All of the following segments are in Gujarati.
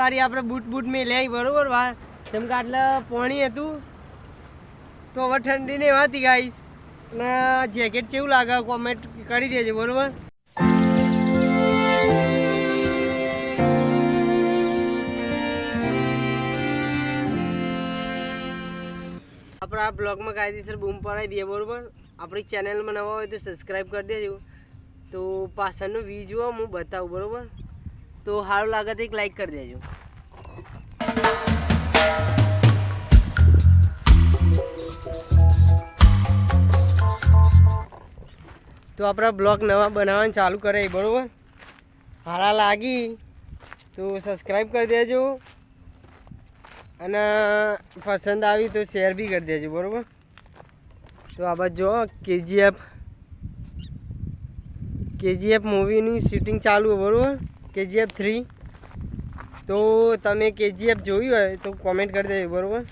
ગાડી આપણે બૂટ બૂટ મેં લઈ બરોબર વાર. જેમ કે આટલે પાણી હતું. તો હવે ઠંડી નહીં હતી ગાઈશ અને જેકેટ કેવું લાગે કોમેન્ટ કરી દેજો, બરોબર? આપણે આ બ્લોગમાં કાયદેસર બૂમ પડાવી દઈએ, બરોબર? આપણી ચેનલમાં નવા હોય તો સબસ્ક્રાઈબ કરી દેજો. તો પાછળનું વ્યૂ જુઓ હું બતાવું, બરોબર? તો સારું લાગે તો એક લાઈક કરી દેજો. તો આપણા બ્લોગ નવા બનાવવાનું ચાલુ કરે બરાબર? હારા લાગી તો સબસ્ક્રાઈબ કરી દેજો. અને પસંદ આવી તો શેર બી કરી દેજો, બરાબર? તો આ બાજુ જો, કેજીએફ કેજીએફ મૂવીની શૂટિંગ ચાલુ બરોબર? KGF three. તો તમે કેજીએફ જોયું હોય તો કોમેન્ટ કરી દેજો, બરાબર?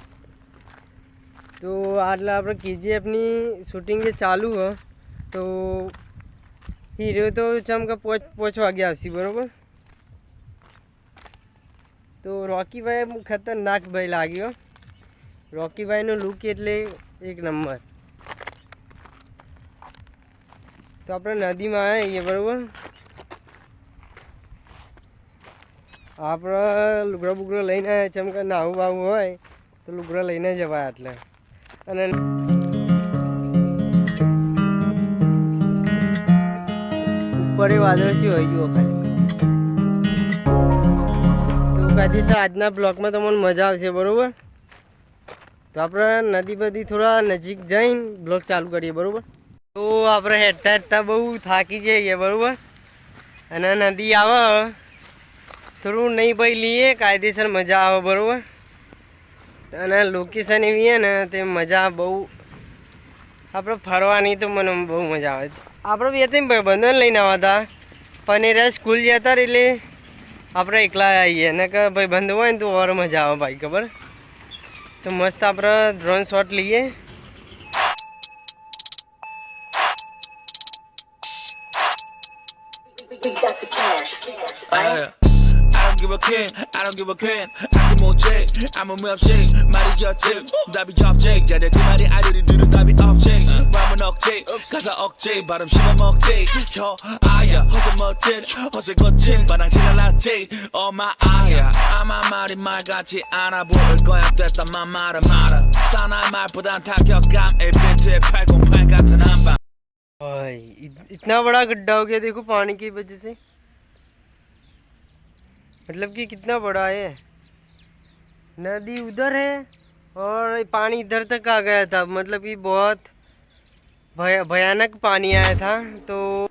તો આટલે આપણે કેજીએફની શૂટિંગ જે ચાલુ હોય તો હીરો તો ચમકે પોચ પોચ વાગ્યા આવશે બરાબર? તો રોકીભાઈ ખતરનાક ભાઈ લાગ્યો રોકીભાઈનો લુક એટલે એક નંબર. તો આપણે નદીમાં આવીએ, બરોબર? આપણે લુગડા બુગડો લઈને જેમ કે નાવું બાવું હોય તો લુગડો લઈને જવાય એટલે. અને ઉપર એ વાદળ જે હોય જુઓ ખાલી. તો આજના બ્લોગમાં તમને મજા આવશે, બરાબર? તો આપણે નદી બધી થોડા નજીક જઈને બ્લોગ ચાલુ કરીએ, બરાબર? તો આપણે હેઠતા હેઠતા બહુ થાકી જઈએ, બરાબર? અને નદી આવે. થોડું નહીં ભાઈ લઈએ કાયદેસર મજા આવે બરાબર? અને લોકેશન એવી છે ને તે મજા બહુ આપણે ફરવાની તો મને બહુ મજા આવે. છે આપણે બે ત્રણ ભાઈ બંધન લઈને આવ્યા હતા. પણ એ રહ્યા સ્કૂલ જતા એટલે આપણે એકલા આવીએ. ને કે ભાઈ બંધ હોય ને તો ઓર મજા આવે ભાઈ ખબર? તો મસ્ત આપણે ડ્રોન શોટ લઈએ. Uh, I don't give a can, I don't give a can. I can more check, I'm a milkshake. 말이 젖지, 답이 접지. 자네 그 말이 아들이 들은 답이 없지. 마음은 억지, 가사 억지, 발음 씹어 먹지. 혀 아야, 허세 멋진, 허세 거친, 바람 지랄났지. 엄마 아야, 아마 말이 말 같지 않아 보일 거야. 됐다 만 말아 말아. 사나이 말보단 타격감, 에비트 808 같은 한방. ओए इत- इतना बड़ा गड्ढा हो गया देखो पानी की वजह से मतलब कि कितना बड़ा है? नदी उधर है और पानी इधर तक आ गया था। मतलब कि बहुत भय, भयानक पानी आया था तो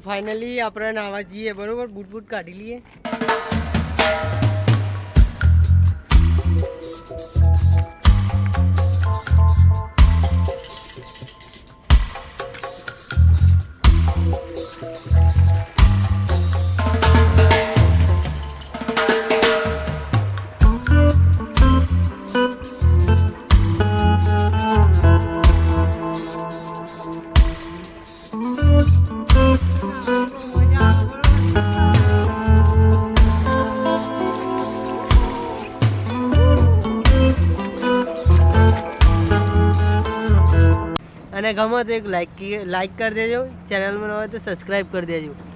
ફાઇનલી આપણે નાવા જઈએ બરોબર? બૂટ બૂટ કાઢી લઈએ. અને ગમે તો એક લાઈક લાઈક કરી દેજો. ચેનલમાં ન તો સબસ્ક્રાઈબ કરી દેજો.